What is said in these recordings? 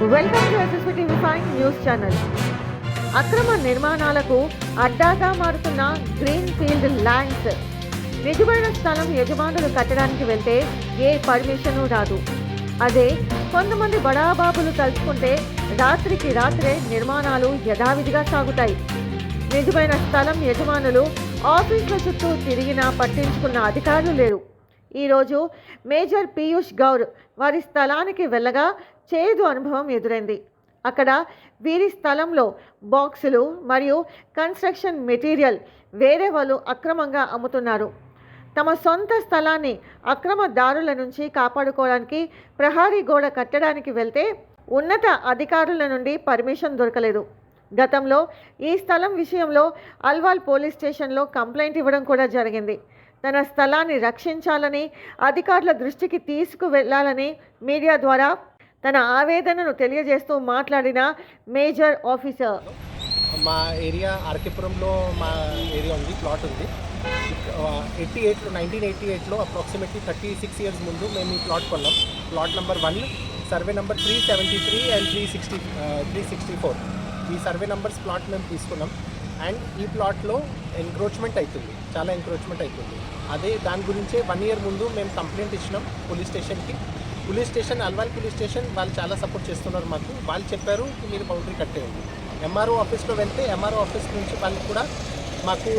Welcome to SSP TV five news channel అక్రమ నిర్మాణాలకు అడ్డాగా మారుతున్న గ్రీన్ ఫీల్డ్ ల్యాండ్స్ నిజమైన స్థలం యజమానులు కట్టడానికి వెళ్తే ఏ పర్మిషను రాదు. అదే కొంతమంది బడాబాబులు తలుచుకుంటే రాత్రికి రాత్రే నిర్మాణాలు యథావిధిగా సాగుతాయి. నిజమైన స్థలం యజమానులు ఆఫీసుల చుట్టూ తిరిగినా పట్టించుకున్న అధికారులు లేరు. ఈరోజు మేజర్ పీయూష్ గౌర్ వారి స్థలానికి వెళ్ళగా చేదు అనుభవం ఎదురైంది. అక్కడ వీరి స్థలంలో బాక్సులు మరియు కన్స్ట్రక్షన్ మెటీరియల్ వేరే వాళ్ళు అక్రమంగా అమ్ముతున్నారు. తమ సొంత స్థలాన్ని అక్రమదారుల నుంచి కాపాడుకోవడానికి ప్రహారీ గోడ కట్టడానికి వెళ్తే ఉన్నత అధికారుల నుండి పర్మిషన్ దొరకలేదు. గతంలో ఈ స్థలం విషయంలో అల్వాల్ పోలీస్ స్టేషన్లో కంప్లైంట్ ఇవ్వడం కూడా జరిగింది. తన స్థలాన్ని రక్షించాలని అధికారుల దృష్టికి తీసుకువెళ్ళాలని మీడియా ద్వారా తన ఆవేదనను తెలియజేస్తూ మాట్లాడిన మేజర్ ఆఫీసర్. మా ఏరియా ఆర్కేపురంలో మా ఏరియా ఉంది ప్లాట్ ఉంది. ఎయిటీ ఎయిట్లో నైన్టీన్ ఎయిటీ ఎయిట్లో అప్రాక్సిమేట్లీ థర్టీ సిక్స్ ఇయర్స్ ముందు మేము ఈ ప్లాట్ కొన్నాం. Plot number one survey number three seventy three and three sixty three sixty four. ఈ సర్వే నెంబర్స్ ప్లాట్ మేము తీసుకున్నాం. అండ్ ఈ ప్లాట్లో ఎంక్రోచ్మెంట్ అవుతుంది చాలా ఎంక్రోచ్మెంట్ అవుతుంది అదే దాని గురించే వన్ ఇయర్ ముందు మేము కంప్లైంట్ ఇచ్చినాం పోలీస్ స్టేషన్కి. Police station Alwal police station వాళ్ళు చాలా సపోర్ట్ చేస్తున్నారు మాకు. వాళ్ళు చెప్పారు మీరు బౌండరీ కట్టేయండి. ఎంఆర్ఓ ఆఫీస్లో వెళ్తే ఎంఆర్ఓ ఆఫీస్ నుంచి వాళ్ళు కూడా మాకు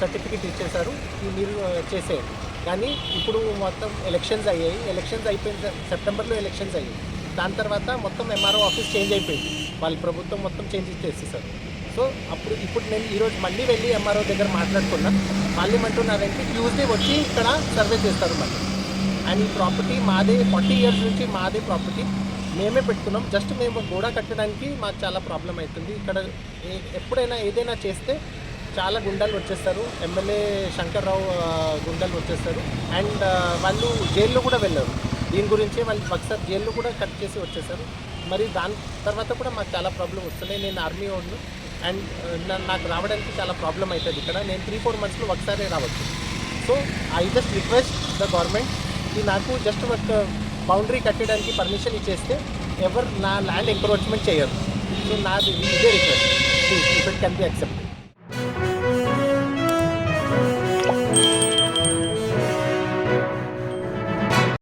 సర్టిఫికేట్ ఇచ్చేశారు. మీరు చేసేయండి. కానీ ఇప్పుడు మొత్తం ఎలక్షన్స్ అయ్యాయి. ఎలక్షన్స్ అయిపోయిన సెప్టెంబర్లో ఎలక్షన్స్ అయ్యాయి. దాని తర్వాత మొత్తం ఎంఆర్ఓ ఆఫీస్ చేంజ్ అయిపోయింది. వాళ్ళ ప్రభుత్వం మొత్తం చేంజ్ చేసేసారు సో అప్పుడు ఇప్పుడు నేను ఈరోజు మళ్ళీ వెళ్ళి ఎంఆర్ఓ దగ్గర మాట్లాడుకున్నాను వాళ్ళు ఏమంటున్నారంటే ట్యూస్డే వచ్చి ఇక్కడ సర్వే చేస్తారు మళ్ళీ. అండ్ ఈ ప్రాపర్టీ మాదే ఫార్టీ ఇయర్స్ నుంచి మాదే ప్రాపర్టీ. మేమే పెట్టుకున్నాం. జస్ట్ మేము గోడ కట్టడానికి మాకు చాలా ప్రాబ్లం అవుతుంది ఇక్కడ ఎప్పుడైనా ఏదైనా చేస్తే చాలా గుండాలు వచ్చేస్తారు. ఎమ్మెల్యే శంకర్రావు గుండాలు వచ్చేస్తారు. అండ్ వాళ్ళు జైల్లో కూడా వెళ్ళారు. దీని గురించి వాళ్ళు ఒకసారి జైల్లో కూడా కట్ చేసి వచ్చేసారు. మరి దాని తర్వాత కూడా మాకు చాలా ప్రాబ్లం వస్తున్నాయి నేను ఆర్మీ వాళ్ళు అండ్ నా- నాకు రావడానికి చాలా ప్రాబ్లం అవుతుంది ఇక్కడ. నేను త్రీ ఫోర్ మంత్స్లో ఒకసారి రావచ్చు. So I just request the government ఈ నాకు జస్ట్ ఒక బౌండరీ కట్టడానికి పర్మిషన్ ఇచ్చేస్తే ఎవరు నా ల్యాండ్ ఎంక్రోచ్మెంట్ చేయరు. సో నాది ఇదే request if it can be accept